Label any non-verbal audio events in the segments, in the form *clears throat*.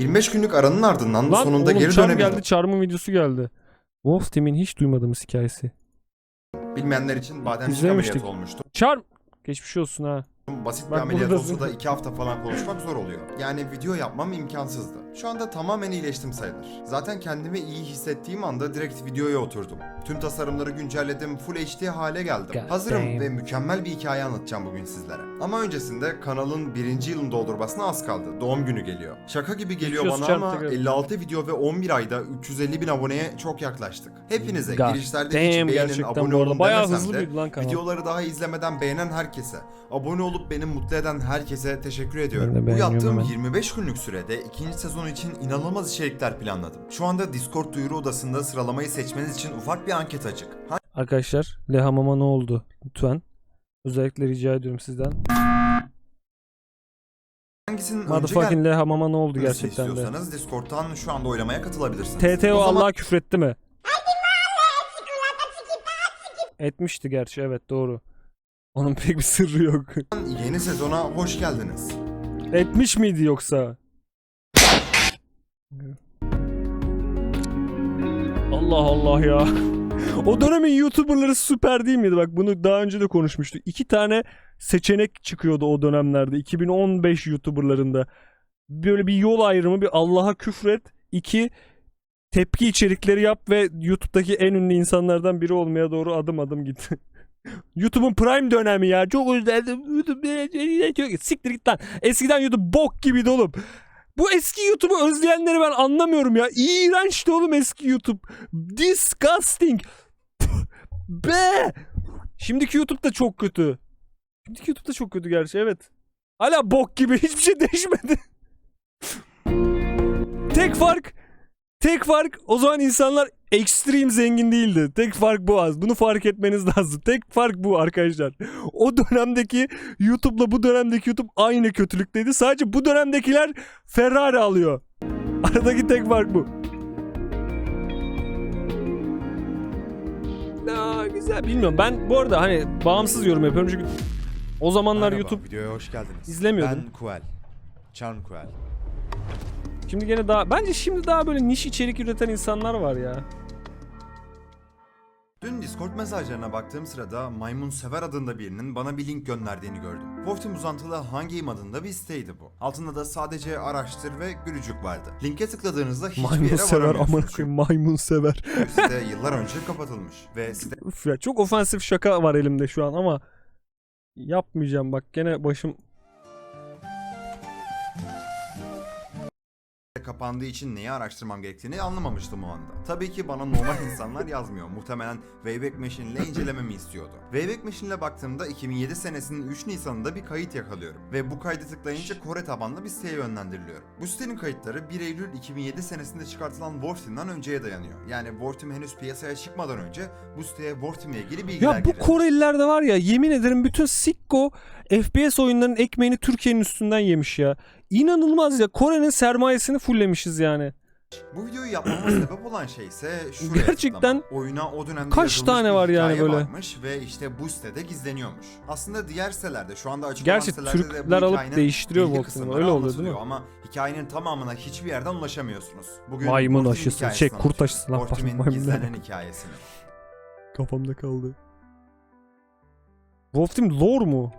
25 günlük aranın ardından Lan sonunda oğlum geri Charm dönebildim. geldi. Charm'ın videosu geldi. Wolf Team'in hiç duymadığımız hikayesi. Bilmeyenler için bademcik İzlemiştik. ameliyatı olmuştum. Charm! Geçmiş olsun ha. Basit bir Bak ameliyat buradasın. olsa da 2 hafta falan konuşmak zor oluyor. Yani video yapmam imkansızdı. Şu anda tamamen iyileştim sayılır. Zaten kendimi iyi hissettiğim anda direkt videoya oturdum. Tüm tasarımları güncelledim, full HD hale geldim. God Hazırım damn. ve mükemmel bir hikaye anlatacağım bugün sizlere. Ama öncesinde kanalın birinci yılını doldurmasına az kaldı. Doğum günü geliyor. Şaka gibi geliyor bana ama tekrar. 56 video ve 11 ayda 350 bin aboneye çok yaklaştık. Hepinize God girişlerde hiç damn beğenin, gerçekten abone olun Bayağı demesem de büyüdü lan kanal. Videoları daha izlemeden beğenen herkese, abone olup beni mutlu eden herkese teşekkür Ben ediyorum. Bu yaptığım hemen. 25 günlük sürede ikinci sezon için inanılmaz içerikler planladım. Şu anda Discord duyuru odasında sıralamayı seçmeniz için ufak bir anket açık. Arkadaşlar Lehamama ne oldu? Lütfen. Özellikle rica ediyorum sizden. Hangisinin önce Motherfucking Lehamama ne oldu gelmesini gerçekten de. istiyorsanız Discord'tan şu anda oylamaya katılabilirsiniz. TTO O zaman Allah'a küfretti mi? Etmişti gerçi evet doğru. Onun pek bir sırrı yok. yeni sezona hoş geldiniz. Etmiş miydi yoksa? Allah Allah ya. O dönemin YouTuber'ları süper değil miydi? Bak bunu daha önce de konuşmuştuk. İki tane seçenek çıkıyordu o dönemlerde. 2015 YouTuber'larında. Böyle bir yol ayrımı. Bir Allah'a küfret. iki tepki içerikleri yap ve YouTube'daki en ünlü insanlardan biri olmaya doğru adım adım git. *laughs* YouTube'un prime dönemi ya. Çok özledim. Siktir git lan. Eskiden YouTube bok gibiydi oğlum. Bu eski YouTube'u özleyenleri ben anlamıyorum ya. İğrençti oğlum eski YouTube. Disgusting. Be. Şimdiki YouTube da çok kötü. Şimdiki YouTube da çok kötü gerçi evet. Hala bok gibi *laughs* hiçbir şey değişmedi. Tek fark Tek fark o zaman insanlar ekstrem zengin değildi. Tek fark bu az. Bunu fark etmeniz *laughs* lazım. Tek fark bu arkadaşlar. O dönemdeki YouTube'la bu dönemdeki YouTube aynı kötülükteydi. Sadece bu dönemdekiler Ferrari alıyor. *laughs* Aradaki tek fark bu. Aa, güzel bilmiyorum. Ben bu arada hani bağımsız yorum yapıyorum çünkü o zamanlar Merhaba, YouTube videoya hoş geldiniz. izlemiyordum. Ben Kuel. Charm Kuel. Şimdi gene daha bence şimdi daha böyle niş içerik üreten insanlar var ya. Dün Discord mesajlarına baktığım sırada Maymun Sever adında birinin bana bir link gönderdiğini gördüm. Wolfteam uzantılı Hangame adında bir siteydi bu. Altında da sadece araştır ve gülücük vardı. Linke tıkladığınızda hiçbir Maymun yere sever varamıyorsunuz. koyayım maymun sever. Site yıllar önce kapatılmış ve site Üf ya çok ofensif şaka var elimde şu an ama yapmayacağım bak gene başım kapandığı için neyi araştırmam gerektiğini anlamamıştım o anda. Tabii ki bana normal *laughs* insanlar yazmıyor. Muhtemelen Wayback Machine ile incelememi istiyordu. Wayback Machine ile baktığımda 2007 senesinin 3 Nisan'ında bir kayıt yakalıyorum. Ve bu kaydı tıklayınca Kore tabanlı bir siteye yönlendiriliyorum. Bu sitenin kayıtları 1 Eylül 2007 senesinde çıkartılan Warteam'dan önceye dayanıyor. Yani Warteam henüz piyasaya çıkmadan önce bu siteye Warteam ile ilgili bilgiler Ya bu girilmiş. Korelilerde var ya yemin ederim bütün sikko FPS oyunların ekmeğini Türkiye'nin üstünden yemiş ya. İnanılmaz ya Kore'nin sermayesini fullemişiz yani. Bu videoyu yapmama *clears throat* sebep olan şey ise şuraya Gerçekten tıklamak. oyuna o dönemde kaç tane var yani böyle? varmış ve işte bu sitede gizleniyormuş. Aslında diğer sitelerde şu anda açık Gerçi olan sitelerde de bu Türkler alıp değiştiriyor Volkan'ı, kısımları öyle oluyor değil mi? Ama hikayenin tamamına hiçbir yerden ulaşamıyorsunuz. Bugün Maymun aşısı, şey, kurt aşısı lan, pardon, gizlenen ne? hikayesini. Kafamda kaldı. Wolf Team lore mu?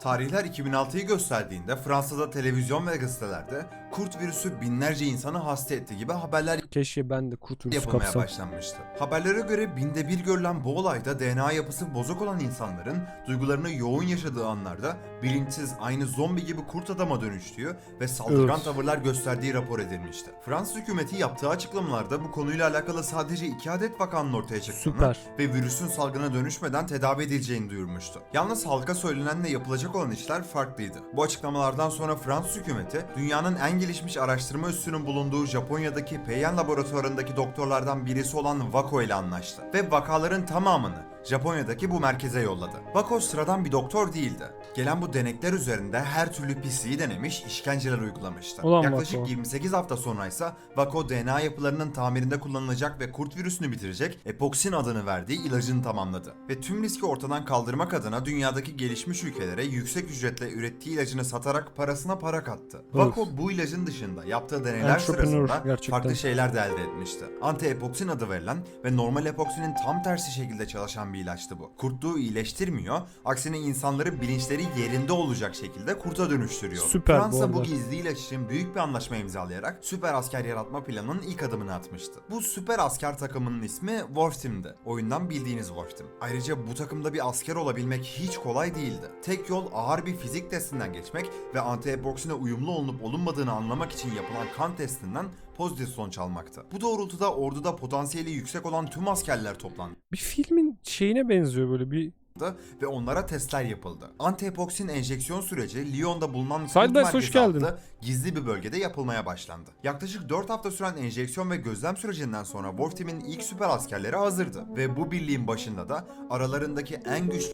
Tarihler 2006'yı gösterdiğinde Fransa'da televizyon ve gazetelerde kurt virüsü binlerce insanı hasta etti gibi haberler Keşke ben de kurt virüsü yapılmaya kapsam. başlanmıştı. Haberlere göre binde bir görülen bu olayda DNA yapısı bozuk olan insanların duygularını yoğun yaşadığı anlarda bilinçsiz aynı zombi gibi kurt adama dönüştüğü ve saldırgan Öf. tavırlar gösterdiği rapor edilmişti. Fransız hükümeti yaptığı açıklamalarda bu konuyla alakalı sadece iki adet vakanın ortaya çıktığını Süper. ve virüsün salgına dönüşmeden tedavi edileceğini duyurmuştu. Yalnız halka söylenenle yapılacak olan işler farklıydı. Bu açıklamalardan sonra Fransız hükümeti dünyanın en gelişmiş araştırma üssünün bulunduğu Japonya'daki Peiyan laboratuvarındaki doktorlardan birisi olan Wako ile anlaştı. Ve vakaların tamamını Japonya'daki bu merkeze yolladı. Wako sıradan bir doktor değildi. Gelen bu denekler üzerinde her türlü pisliği denemiş, işkenceler uygulamıştı. Ulan Yaklaşık Wako. 28 hafta sonra ise Wako DNA yapılarının tamirinde kullanılacak ve kurt virüsünü bitirecek Epoksin adını verdiği ilacını tamamladı. Ve tüm riski ortadan kaldırmak adına dünyadaki gelişmiş ülkelere yüksek ücretle ürettiği ilacını satarak parasına para kattı. Wako bu ilacın dışında yaptığı deneyler sırasında gerçekten. farklı şeyler de elde etmişti. Anti-epoksin adı verilen ve normal epoksinin tam tersi şekilde çalışan bir ilaçtı bu. Kurtluğu iyileştirmiyor, aksine insanları bilinçleri yerinde olacak şekilde kurta dönüştürüyor. Süper bu Fransa bu arada. gizli ilaç için büyük bir anlaşma imzalayarak süper asker yaratma planının ilk adımını atmıştı. Bu süper asker takımının ismi Wolf Team'di. Oyundan bildiğiniz Wolf Team. Ayrıca bu takımda bir asker olabilmek hiç kolay değildi. Tek yol ağır bir fizik testinden geçmek ve anti-epoksine uyumlu olunup olunmadığını anlamak için yapılan kan testinden pozitif sonuç almaktı. Bu doğrultuda orduda potansiyeli yüksek olan tüm askerler toplandı Bir filmin şeyine benziyor böyle bir ve onlara testler yapıldı. Anti-epoksin enjeksiyon süreci Lyon'da bulunan Kurt hoş geldin. altı gizli bir bölgede yapılmaya başlandı. Yaklaşık 4 hafta süren enjeksiyon ve gözlem sürecinden sonra Wolf Team'in ilk süper askerleri hazırdı ve bu birliğin başında da aralarındaki en güçlü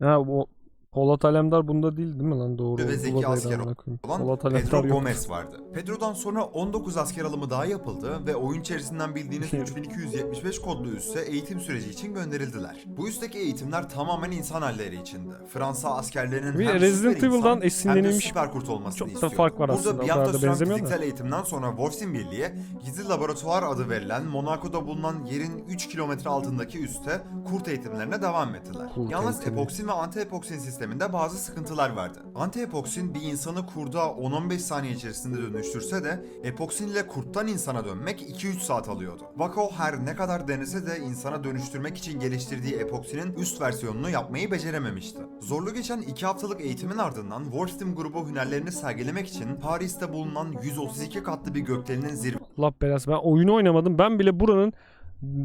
Ha o Polat Alemdar bunda değil değil mi lan doğru? Ve zeki asker olan Polat Alemdar Pedro yok. Gomez vardı. Pedro'dan sonra 19 asker alımı daha yapıldı ve oyun içerisinden bildiğiniz 3275 kodlu üsse eğitim süreci için gönderildiler. Bu üstteki eğitimler tamamen insan halleri içindi. Fransa askerlerinin Bir hem Resident Evil'dan esinlenilmiş süper kurt olmasını çok da istiyordu. fark var Burada aslında, bir o kadar hafta da süren benzemiyor da. fiziksel eğitimden sonra Wolfsin Birliği gizli laboratuvar adı verilen Monaco'da bulunan yerin 3 kilometre altındaki üste kurt eğitimlerine devam ettiler. Kurt Yalnız eğitimi. epoksin ve anti-epoksin sisteminde bazı sıkıntılar vardı. Anti-epoksin bir insanı kurda 10-15 saniye içerisinde dönüştürse de epoksin ile kurttan insana dönmek 2-3 saat alıyordu. Vako her ne kadar denese de insana dönüştürmek için geliştirdiği epoksinin üst versiyonunu yapmayı becerememişti. Zorlu geçen 2 haftalık eğitimin ardından Wolf Team grubu hünerlerini sergilemek için Paris'te bulunan 132 katlı bir gökdelenin Allah belası ben oyunu oynamadım. Ben bile buranın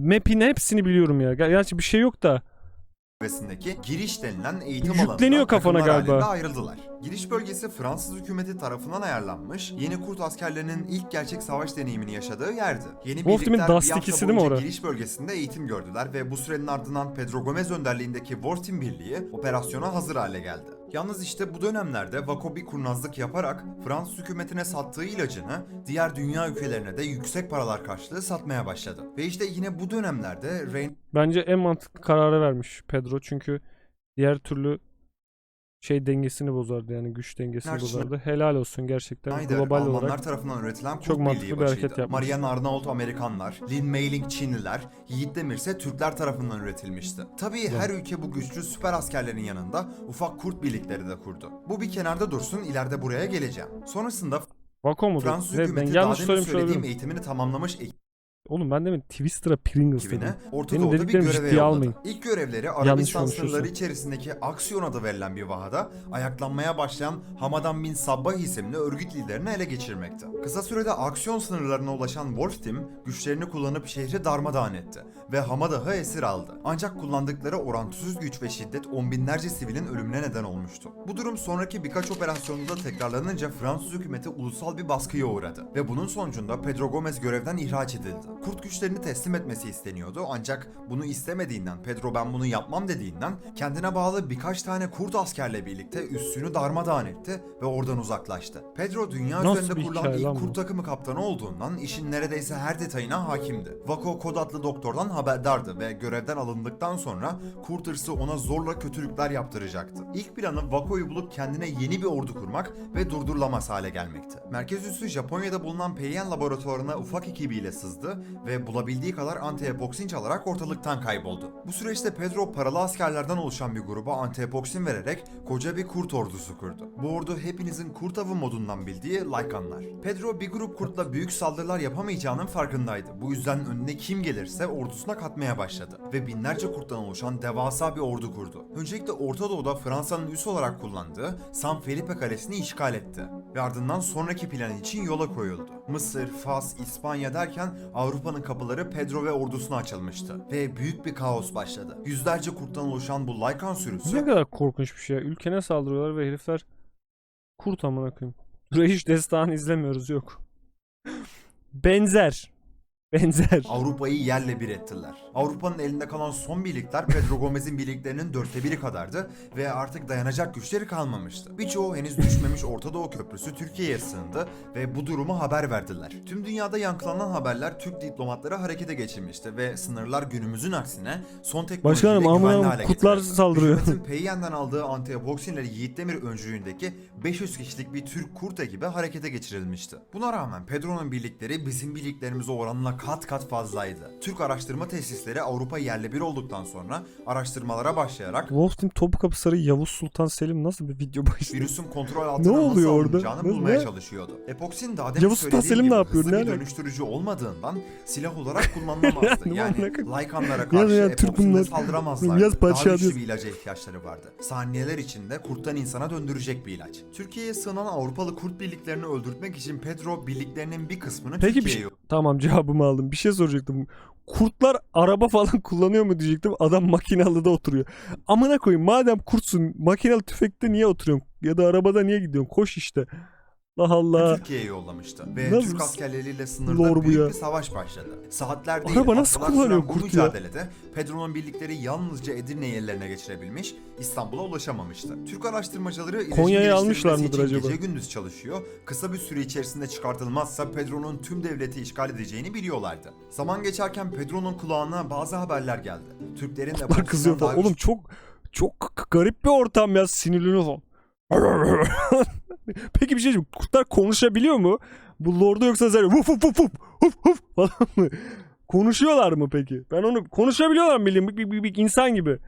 map'in hepsini biliyorum ya. Ger- Gerçi bir şey yok da. Zirvesindeki giriş denilen eğitim Yükleniyor kafana takımlar galiba. halinde ayrıldılar. Giriş bölgesi Fransız hükümeti tarafından ayarlanmış, yeni kurt askerlerinin ilk gerçek savaş deneyimini yaşadığı yerdi. Yeni Wolf Team'in birlikler bir Dust hafta ikisi değil mi boyunca orası? giriş bölgesinde eğitim gördüler ve bu sürenin ardından Pedro Gomez önderliğindeki Wolf Team Birliği operasyona hazır hale geldi. Yalnız işte bu dönemlerde Vako bir kurnazlık yaparak Fransız hükümetine sattığı ilacını diğer dünya ülkelerine de yüksek paralar karşılığı satmaya başladı. Ve işte yine bu dönemlerde Reyn Bence en mantıklı kararı vermiş Pedro. Çünkü diğer türlü şey dengesini bozardı yani güç dengesini Karşına- bozardı. Helal olsun gerçekten Schneider, global Almanlar olarak. tarafından üretilen çok mantıklı bir hareket yapmış. Marian Arnault Amerikanlar, Lin Meiling Çinliler, Yiğit Demir ise Türkler tarafından üretilmişti. Tabii her ülke bu güçlü süper askerlerin yanında ufak kurt birlikleri de kurdu. Bu bir kenarda dursun, ileride buraya geleceğim. Sonrasında Vako mudur? Fransız Ne, ben hükümeti yanlış daha demin söylediğim eğitimini tamamlamış Oğlum ben demin Twister'a Pringles ekibine dedim. Orta Benim dediklerimi ciddiye yolladı. almayın. İlk görevleri Arabistan sınırları içerisindeki Aksiyon adı verilen bir vahada ayaklanmaya başlayan Hamadan bin Sabbah isimli örgüt liderini ele geçirmekti. Kısa sürede aksiyon sınırlarına ulaşan Wolf Team güçlerini kullanıp şehri darmadağın etti ve Hamadah'ı esir aldı. Ancak kullandıkları orantısız güç ve şiddet on binlerce sivilin ölümüne neden olmuştu. Bu durum sonraki birkaç operasyonda tekrarlanınca Fransız hükümeti ulusal bir baskıya uğradı ve bunun sonucunda Pedro Gomez görevden ihraç edildi. Kurt güçlerini teslim etmesi isteniyordu ancak bunu istemediğinden Pedro ben bunu yapmam dediğinden kendine bağlı birkaç tane kurt askerle birlikte üssünü darmadağın etti ve oradan uzaklaştı. Pedro dünya Nasıl üzerinde kurulan ilk kurt takımı kaptanı olduğundan işin neredeyse her detayına hakimdi. Vako Kod adlı doktordan haberdardı ve görevden alındıktan sonra kurt hırsı ona zorla kötülükler yaptıracaktı. İlk planı Vako'yu bulup kendine yeni bir ordu kurmak ve durdurulamaz hale gelmekti. Merkez üssü Japonya'da bulunan Peiyan laboratuvarına ufak ekibiyle sızdı ve bulabildiği kadar anti-epoksin çalarak ortalıktan kayboldu. Bu süreçte Pedro paralı askerlerden oluşan bir gruba anti-epoksin vererek koca bir kurt ordusu kurdu. Bu ordu hepinizin kurt avı modundan bildiği Lycanlar. Pedro bir grup kurtla büyük saldırılar yapamayacağının farkındaydı. Bu yüzden önüne kim gelirse ordusuna katmaya başladı ve binlerce kurttan oluşan devasa bir ordu kurdu. Öncelikle Orta Doğu'da Fransa'nın üs olarak kullandığı San Felipe Kalesi'ni işgal etti ve ardından sonraki plan için yola koyuldu. Mısır, Fas, İspanya derken Avrupa'nın kapıları Pedro ve ordusuna açılmıştı ve büyük bir kaos başladı. Yüzlerce kurttan oluşan bu Lycan sürüsü ne kadar korkunç bir şey ya. Ülkene saldırıyorlar ve herifler kurt amına koyayım. Buraya hiç destan izlemiyoruz yok. Benzer. *laughs* Benzer. Avrupa'yı yerle bir ettiler. Avrupa'nın elinde kalan son birlikler Pedro Gomez'in birliklerinin dörtte biri kadardı ve artık dayanacak güçleri kalmamıştı. Birçoğu henüz düşmemiş Orta Doğu Köprüsü Türkiye'ye sığındı ve bu durumu haber verdiler. Tüm dünyada yankılanan haberler Türk diplomatları harekete geçirmişti ve sınırlar günümüzün aksine son teknolojiyle Başkanım, güvenli aman hale kurtlar getirildi. saldırıyor. Hükümetin Peyyen'den aldığı antiboksinleri Yiğit Demir öncülüğündeki 500 kişilik bir Türk kurt ekibi harekete geçirilmişti. Buna rağmen Pedro'nun birlikleri bizim birliklerimize oranla kat kat fazlaydı. Türk araştırma tesisleri Avrupa yerle bir olduktan sonra araştırmalara başlayarak Wolf Team Topkapı Sarayı Yavuz Sultan Selim nasıl bir video başlığı? virüsün kontrol altına Ne oluyor nasıl orada? alınacağını Ne- bulmaya ne? çalışıyordu. Epoksin daha demin Yavuz Sultan söylediği Selim gibi ne yapıyor? hızlı Ne bir alaka? dönüştürücü olmadığından silah olarak kullanılamazdı. *laughs* Ne yani alaka? Karşı ya, Türk Epoksin'de bunlar. saldıramazlardı. Yaz Daha padişah güçlü diyorsun. bir ilaca ihtiyaçları vardı. Saniyeler içinde kurttan insana döndürecek bir ilaç. Türkiye'ye sığınan Avrupalı kurt birliklerini öldürtmek için Pedro birliklerinin bir kısmını Peki bir Türkiye'ye şey... Tamam cevabımı aldım. Bir şey soracaktım. Kurtlar araba falan *laughs* kullanıyor mu diyecektim. Adam makinalıda oturuyor. Amına koyayım madem kurtsun makinalı tüfekte niye oturuyorsun? Ya da arabada niye gidiyorsun? Koş işte. Allah Allah. Türkiye'ye yollamıştı. Ve Nasıl Türk askerleriyle sınırda büyük ya? bir savaş başladı. Saatler değil, Araba nasıl kullanıyor kurt ya? mücadelede Pedro'nun birlikleri yalnızca Edirne'yi ellerine geçirebilmiş, İstanbul'a ulaşamamıştı. Türk araştırmacıları Konya'ya almışlar mıdır acaba? Gece gündüz çalışıyor. Kısa bir süre içerisinde çıkartılmazsa Pedro'nun tüm devleti işgal edeceğini biliyorlardı. Zaman geçerken Pedro'nun kulağına bazı haberler geldi. Türklerin Kurtlar kızıyor Oğlum çok çok garip bir ortam ya sinirleniyor falan. *laughs* Peki bir şey diyeceğim. Kurtlar konuşabiliyor mu? Bu lorda yoksa zaten vuf vuf vuf vuf vuf vuf falan mı? Konuşuyorlar mı peki? Ben onu konuşabiliyorlar mı bileyim bir, bir, bir, bir insan gibi.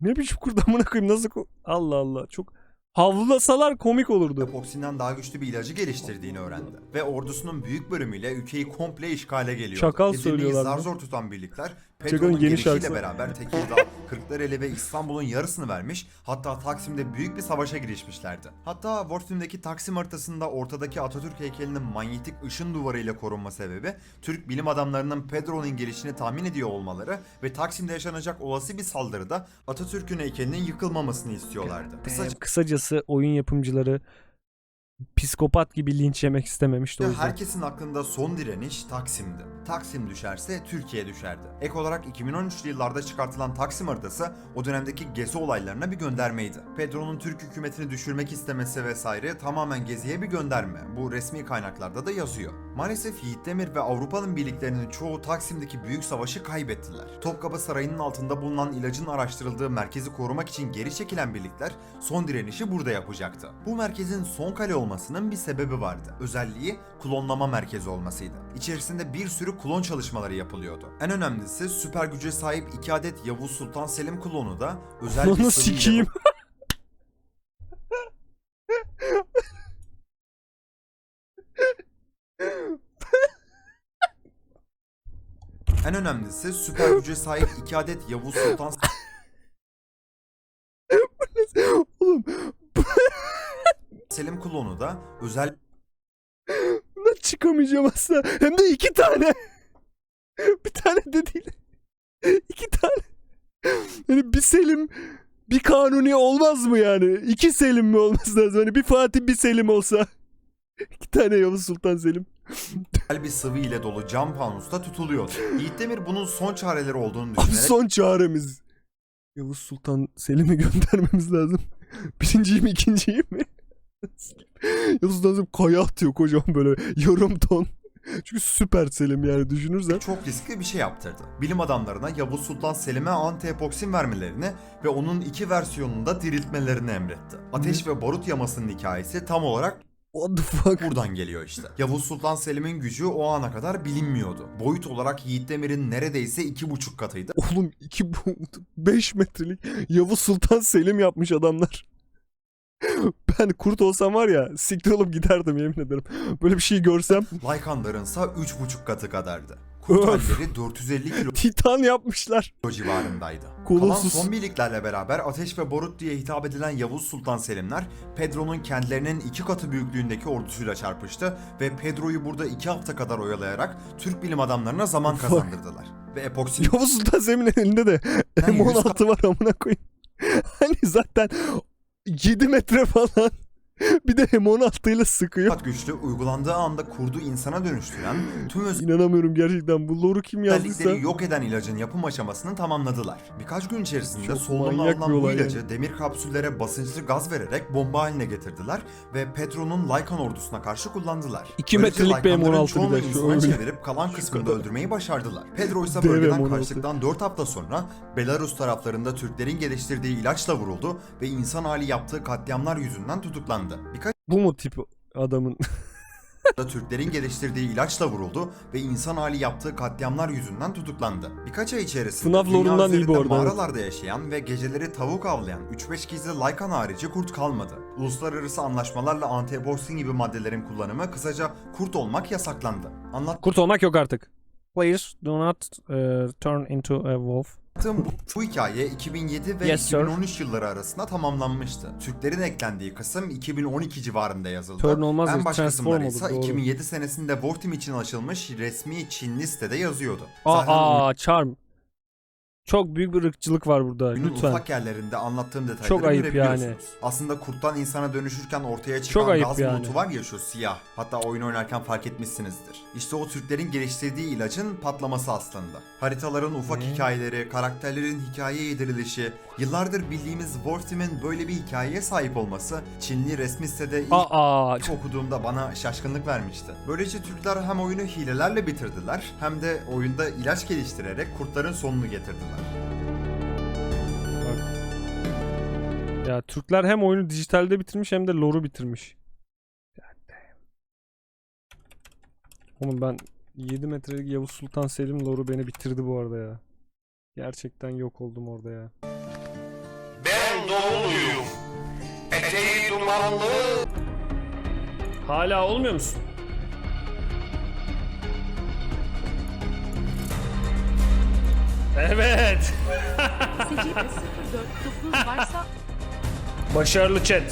Ne biçim kurt amına koyayım nasıl Allah Allah çok havlasalar komik olurdu. epoksinden daha güçlü bir ilacı geliştirdiğini öğrendi. Ve ordusunun büyük bölümüyle ülkeyi komple işgale geliyordu. Çakal Edirne'yi söylüyorlar zar mı? zor tutan birlikler yeni gelişiyle şarkısı. beraber Tekirdağ, Kırklareli ve İstanbul'un yarısını vermiş hatta Taksim'de büyük bir savaşa girişmişlerdi. Hatta Wolfen'deki Taksim haritasında ortadaki Atatürk heykelinin manyetik ışın duvarı ile korunma sebebi Türk bilim adamlarının Pedro'nun gelişini tahmin ediyor olmaları ve Taksim'de yaşanacak olası bir saldırıda Atatürk'ün heykelinin yıkılmamasını istiyorlardı. Kısaca Ee, kısacası oyun yapımcıları psikopat gibi linç yemek istememişti o yüzden. Herkesin aklında son direniş Taksim'di. Taksim düşerse Türkiye düşerdi. Ek olarak 2013'lü yıllarda çıkartılan Taksim haritası o dönemdeki gezi olaylarına bir göndermeydi. Pedro'nun Türk hükümetini düşürmek istemesi vesaire tamamen geziye bir gönderme. Bu resmi kaynaklarda da yazıyor. Maalesef Yiğit Demir ve Avrupa'nın birliklerinin çoğu Taksim'deki büyük savaşı kaybettiler. Topkapı Sarayı'nın altında bulunan ilacın araştırıldığı merkezi korumak için geri çekilen birlikler son direnişi burada yapacaktı. Bu merkezin son kale olmasının bir sebebi vardı. Özelliği klonlama merkezi olmasıydı. İçerisinde bir sürü klon çalışmaları yapılıyordu. En önemlisi süper güce sahip iki adet Yavuz Sultan Selim klonu da özel bir Onu. En önemlisi süper güce sahip iki adet Yavuz Sultan Oğlum Selim klonu da özel çıkamayacağım asla. Hem de iki tane. *laughs* bir tane de değil. iki tane. Yani bir Selim bir Kanuni olmaz mı yani? İki Selim mi olması lazım? Hani bir Fatih bir Selim olsa. *laughs* İki tane Yavuz Sultan Selim. bir sıvı ile dolu cam panusta tutuluyordu. Yiğit Demir bunun son çareleri olduğunu Abi düşünerek son çaremiz. Yavuz Sultan Selim'i göndermemiz lazım. *laughs* Birinciyi mi ikinciyi mi? Sultan Selim kaya atıyor kocaman böyle yarım ton. Çünkü süper Selim yani düşünürsen. çok riskli bir şey yaptırdı. Bilim adamlarına Yavuz Sultan Selim'e anti-epoksin vermelerini ve onun iki versiyonunu da diriltmelerini emretti. Ateş ve barut yamasının hikayesi tam olarak What the fuck? buradan geliyor işte. Yavuz Sultan Selim'in gücü o ana kadar bilinmiyordu. Boyut olarak Yiğit Demir'in neredeyse iki buçuk katıydı. Oğlum 2 5 metrelik Yavuz Sultan Selim yapmış adamlar. *laughs* Ben kurt olsam var ya siktir olup giderdim yemin ederim. Böyle bir şey görsem *laughs* Lykanlarınsa üç buçuk katı kadardı. *laughs* Kurt Öf. halleri 450 kilo Titan yapmışlar. civarındaydı. Kolossus. Kalan son birliklerle beraber Ateş ve Barut diye hitap edilen Yavuz Sultan Selimler Pedro'nun kendilerinin iki katı büyüklüğündeki ordusuyla çarpıştı ve Pedro'yu burada iki hafta kadar oyalayarak Türk bilim adamlarına zaman kazandırdılar. Ve Epoksin Yavuz Sultan Selim'in elinde de yüz M16 var amına koyayım. Hani zaten 7 metre falan. *laughs* bir de M16 ile sıkıyor. kat güçlü uygulandığı anda kurdu insana dönüştüren tüm İnanamıyorum gerçekten. Bu lore'u kim yazdıysa. özellikleri yok eden ilacın yapım aşamasını tamamladılar. Birkaç gün içerisinde Çok solunumla manyak alınan bir bu olay ilacı demir kapsüllere basınçlı gaz vererek bomba haline getirdiler ve Petro'nun Lycan ordusuna karşı kullandılar. İki Böylece metrelik bir Lycanların M16 bir çoğunu de şu insana öyle. çevirip kalan kısmını da öldürmeyi başardılar. Pedro ise Dev bölgeden M16. kaçtıktan 4 hafta sonra Belarus taraflarında Türklerin geliştirdiği ilaçla vuruldu ve insan hali yaptığı katliamlar yüzünden tutuklandı. Birkaç Bu mu tip adamın? *laughs* da Türklerin geliştirdiği ilaçla vuruldu ve insan hali yaptığı katliamlar yüzünden tutuklandı. Birkaç ay içerisinde FNAF dünya lore'undan iyi bu üzerinde arada, evet. mağaralarda yaşayan ve geceleri tavuk avlayan 3-5 gizli Lycan harici kurt kalmadı. Uluslararası anlaşmalarla antiborsin gibi maddelerin kullanımı kısaca kurt olmak yasaklandı. Anlattığım Kurt olmak yok artık. Please do not uh, turn into a wolf. Bu, bu hikaye 2007 ve Yes, sir. 2013 yılları arasında tamamlanmıştı. Türklerin eklendiği kısım 2012 civarında yazıldı. Turn olmaz en ya, baş transform kısımları olur, ise doğru. 2007 senesinde Warteam için açılmış resmi Çin listede yazıyordu. Zaten Aa, charm. Çok büyük bir ırkçılık var burada. Oyunun Lütfen. ufak yerlerinde anlattığım detayları Çok ayıp yani. Aslında kurttan insana dönüşürken ortaya çıkan Çok ayıp gaz yani. bulutu var ya şu siyah. Hatta oyun oynarken fark etmişsinizdir. İşte o Türklerin geliştirdiği ilacın patlaması aslında. Haritaların ufak Ne? hikayeleri, karakterlerin hikaye yedirilişi, yıllardır bildiğimiz Warteam'in böyle bir hikayeye sahip olması Çinli resmi sitede ilk Aa, *laughs* İlk okuduğumda bana şaşkınlık vermişti. Böylece Türkler hem oyunu hilelerle bitirdiler hem de oyunda ilaç geliştirerek kurtların sonunu getirdiler. Ya Türkler hem oyunu dijitalde bitirmiş hem de lore'u bitirmiş. Oğlum ben 7 metrelik Yavuz Sultan Selim lore'u beni bitirdi bu arada ya. Gerçekten yok oldum orada ya. Ben doğuluyum. Eteği dumanlı. Hala olmuyor musun? Evet. Secde 04 varsa Başarılı chat.